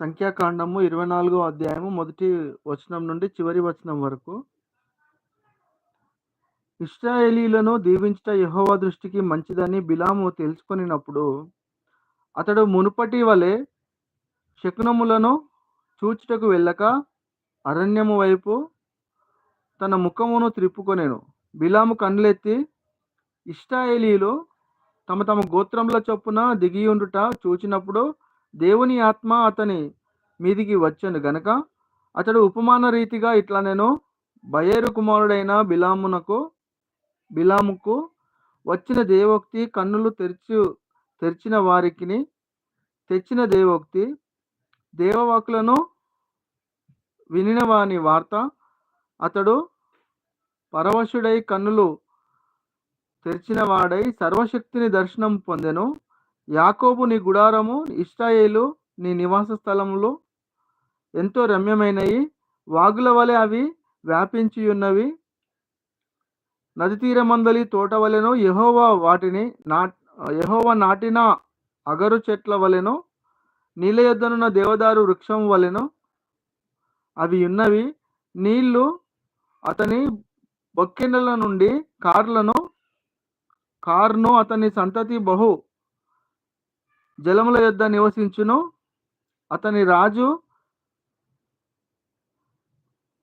సంఖ్యాకాండము ఇరవై నాలుగో అధ్యాయము మొదటి వచనం నుండి చివరి వచనం వరకు. ఇస్రాయేలీలను దీవించట యహోవా దృష్టికి మంచిదని బిలాము తెలుసుకొనినప్పుడు అతడు మునుపటి వలె శకునములను చూచుటకు వెళ్ళక అరణ్యము వైపు తన ముఖమును త్రిప్పుకొనేను. బిలాము కండ్లెత్తి ఇస్రాయేలీలు తమ తమ గోత్రముల చొప్పున దిగి ఉండుట చూచినప్పుడు దేవుని ఆత్మ అతని మీదికి వచ్చెను గనక అతడు ఉపమాన రీతిగా ఇట్లా నేను బయేరు కుమారుడైన బిలామునకు బిలాముకు వచ్చిన దేవోక్తి కన్నులు తెరిచి తెరిచిన వారికి తెచ్చిన దేవోక్తి దేవవాకులను వినిన వాని వార్త అతడు పరవశుడై కన్నులు తెరిచిన వాడై సర్వశక్తిని దర్శనం పొందెను. యాకోబు నీ గుడారము ఇష్టాయేలు నీ నివాస స్థలములు ఎంతో రమ్యమైనవి వాగుల వలె అవి వ్యాపించి ఉన్నవి. నది తీరమందలి తోట వలెను యహోవా వాటిని నా యహోవా నాటిన అగరు చెట్ల వలెను నీళ్ళ యొద్దనున్న దేవదారు వృక్షం వలెను అవి ఉన్నవి. నీళ్ళు అతని బొక్కెనల నుండి కార్లను కార్ను అతని సంతతి బహు జలముల యొద్ద నివసించును. అతని రాజు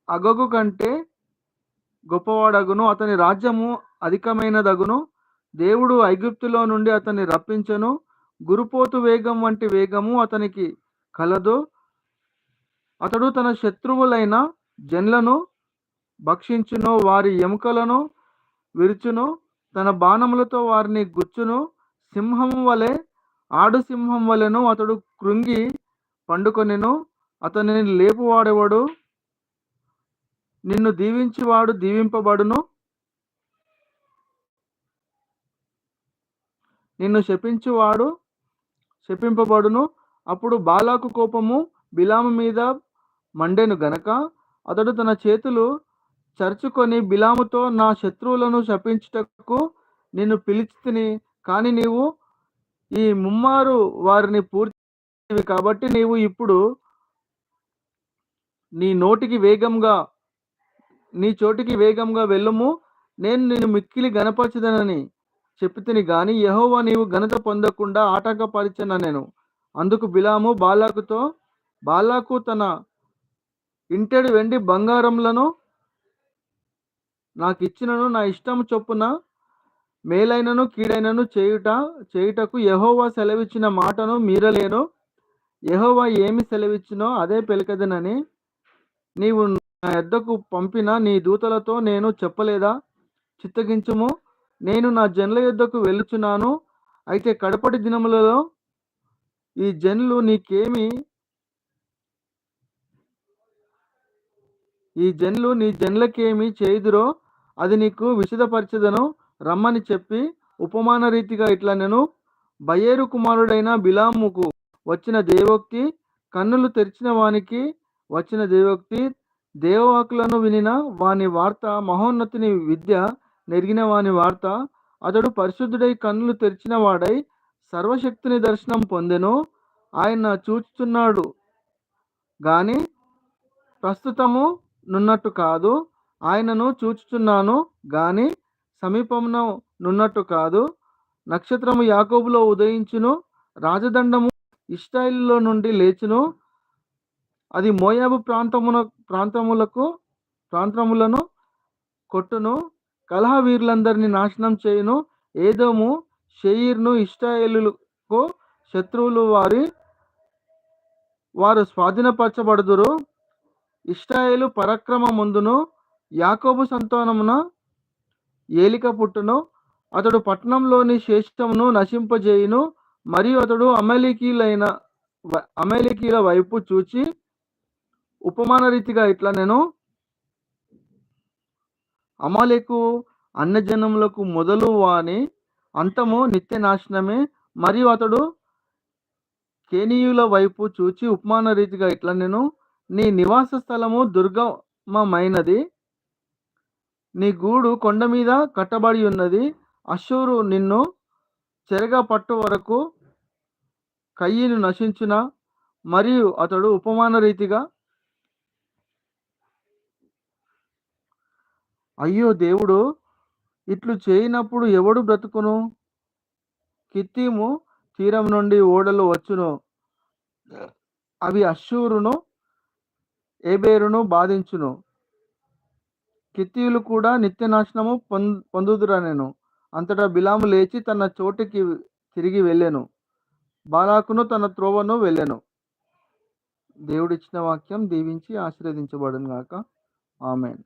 అగగు కంటే గొప్పవాడగును. అతని రాజ్యము అధికమైనదగును. దేవుడు ఐగుప్తులో నుండి అతన్ని రప్పించను. గురుపోతు వేగం వంటి వేగము అతనికి కలదు. అతడు తన శత్రువులైన జన్లను భక్షించును. వారి ఎముకలను విరుచును. తన బాణములతో వారిని గుచ్చును. సింహం వలె ఆడు సింహం వలెను అతడు కృంగి పండుకొనెను. అతనిని లేపువాడేవాడు? నిన్ను దీవించువాడు దీవింపబడును. నిన్ను శపించువాడు శపింపబడును. అప్పుడు బాలాకు కోపము బిలాము మీద మండెను గనక అతడు తన చేతులు చరుచుకొని బిలాముతో నా శత్రువులను శపించుటకు నిన్ను పిలిచితిని కానీ నీవు ఈ ముమ్మారు వారిని పూర్తి కాబట్టి నీవు ఇప్పుడు నీ నోటికి వేగంగా నీ చోటికి వేగంగా వెళ్ళుము. నేను నిన్ను మిక్కిలి గనపరచదనని చెప్పితిని గాని యహోవా నీవు ఘనత పొందకుండా ఆటంకపరిచన నేను. అందుకు బిలాము బాలాకుతో బాలాకు తన ఇంటెడు వెండి బంగారములను నాకు ఇచ్చినను నా ఇష్టం చొప్పున మేలైనను కీడైనను చేయుట చేయుటకు యహోవా సెలవిచ్చిన మాటను మీరలేను యహోవా ఏమి సెలవిచ్చినో అదే పెలకదనని నీవు నా ఎద్దకు పంపిన నీ దూతలతో నేను చెప్పలేదా? చిత్తగించుము. నేను నా జనుల యొద్దకు వెళ్ళుచున్నాను. అయితే కడపటి దినములలో ఈ జనులు నీకేమి ఈ జనులు నీ జనులకేమి చేయుదురో అది నీకు విశదపరచదను. రమ్మని చెప్పి ఉపమాన రీతిగా ఇట్లా నేను బయేరు కుమారుడైన బిలాముకు వచ్చిన దేవోక్తి కన్నులు తెరిచిన వానికి వచ్చిన దేవోక్తి దేవవాకులను వినిన వాని వార్త మహోన్నతిని విద్య నెరిగిన వాని వార్త అతడు పరిశుద్ధుడై కన్నులు తెరిచిన వాడై సర్వశక్తిని దర్శనం పొందెను ఆయన చూచుతున్నాడు గాని ప్రస్తుతము నున్నట్టు కాదు ఆయనను చూచుచున్నాను గాని సమీపమున నున్నట్టు కాదు. నక్షత్రము యాకోబులో ఉదయించును. రాజదండము ఇస్రాయిల్లో నుండి లేచును. అది మోయాబు ప్రాంతమున ప్రాంతములకు ప్రాంతములను కొట్టును. కలహ వీరులందరినీ నాశనం చేయును. ఏదోము షెయిర్ను ఇస్రాయేలులకు శత్రువులు వారి వారు స్వాధీనపరచబడుదురు. ఇస్రాయేలు పరాక్రమ ముందును యాకోబు సంతానమున ఏలిక పుట్టును అతడు పట్టణంలోని శేషమును నశింపజేయును మరియు అతడు అమెలికీలైన అమెలికీల వైపు చూచి ఉపమాన రీతిగా ఇట్లా నేను అమాలేకు అన్నజనములకు మొదలు వాని అంతము నిత్య నాశనమే మరియు అతడు కేనీయుల వైపు చూచి ఉపమాన రీతిగా ఇట్లా నేను నీ నివాస స్థలము దుర్గమమైనది నీ గూడు కొండ మీద కట్టబడి ఉన్నది. అశూరు నిన్ను చెరగ పట్టు వరకు కయ్యిను నశించిన మరియు అతడు ఉపమాన రీతిగా అయ్యో దేవుడు ఇట్లు చేయనప్పుడు ఎవడు బ్రతుకును? కిత్తీము తీరం నుండి ఓడలు వచ్చును. అవి అశూరును ఏబేరును బాధించును. కిత్తీయులు కూడా నిత్య నాశనము పొంద పొందుదురనెను అంతటా బిలాము లేచి తన చోటికి తిరిగి వెళ్ళాను. బాలాకును తన త్రోవను వెళ్ళాను. దేవుడిచ్చిన వాక్యం దీవించి ఆశీర్వదించబడును గాక ఆమెన్.